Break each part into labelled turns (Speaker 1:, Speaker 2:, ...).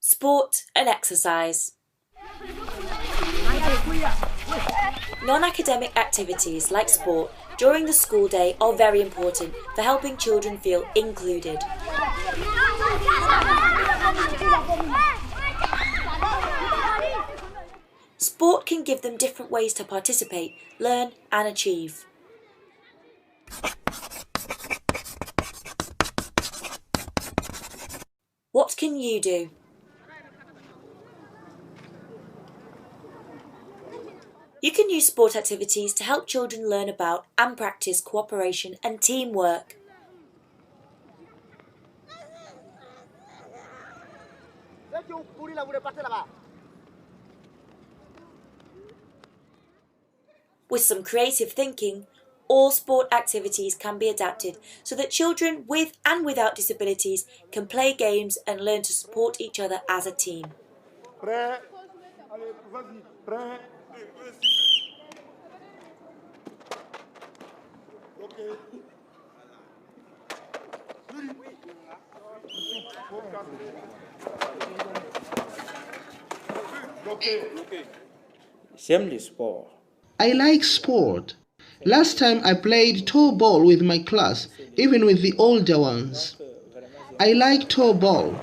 Speaker 1: Sport and exercise. Non-academic activities like sport during the school day are very important for helping children feel included. Sport can give them different ways to participate, learn and achieve. What can you do? You can use sport activities to help children learn about and practice cooperation and teamwork. With some creative thinking, all sport activities can be adapted so that children with and without disabilities can play games and learn to support each other as a team.
Speaker 2: Prêt Allez, vas-y. Prêt Ok. Ok.
Speaker 3: J'aime sport.
Speaker 4: I like sport. Last time I played toe ball with my class, even with the older ones. I like toe ball.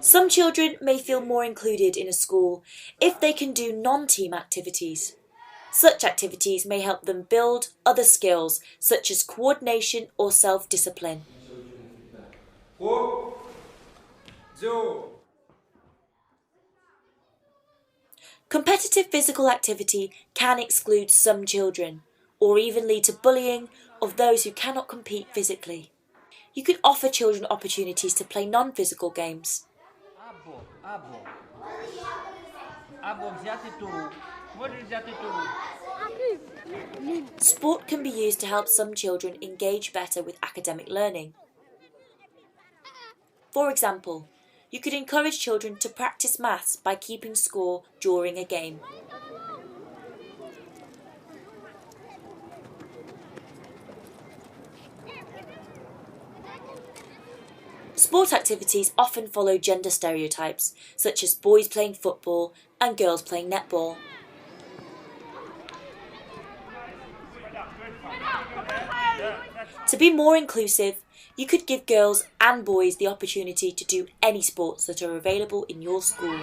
Speaker 1: Some children may feel more included in a school if they can do non-team activities. Such activities may help them build other skills such as coordination or self-discipline. Competitive physical activity can exclude some children or even lead to bullying of those who cannot compete physically. You could offer children opportunities to play non-physical games.
Speaker 5: Abo, abo. Abo
Speaker 1: Sport can be used to help some children engage better with academic learning. For example, you could encourage children to practice maths by keeping score during a game. Sport activities often follow gender stereotypes, such as boys playing football and girls playing netball. To be more inclusive, you could give girls and boys the opportunity to do any sports that are available in your school.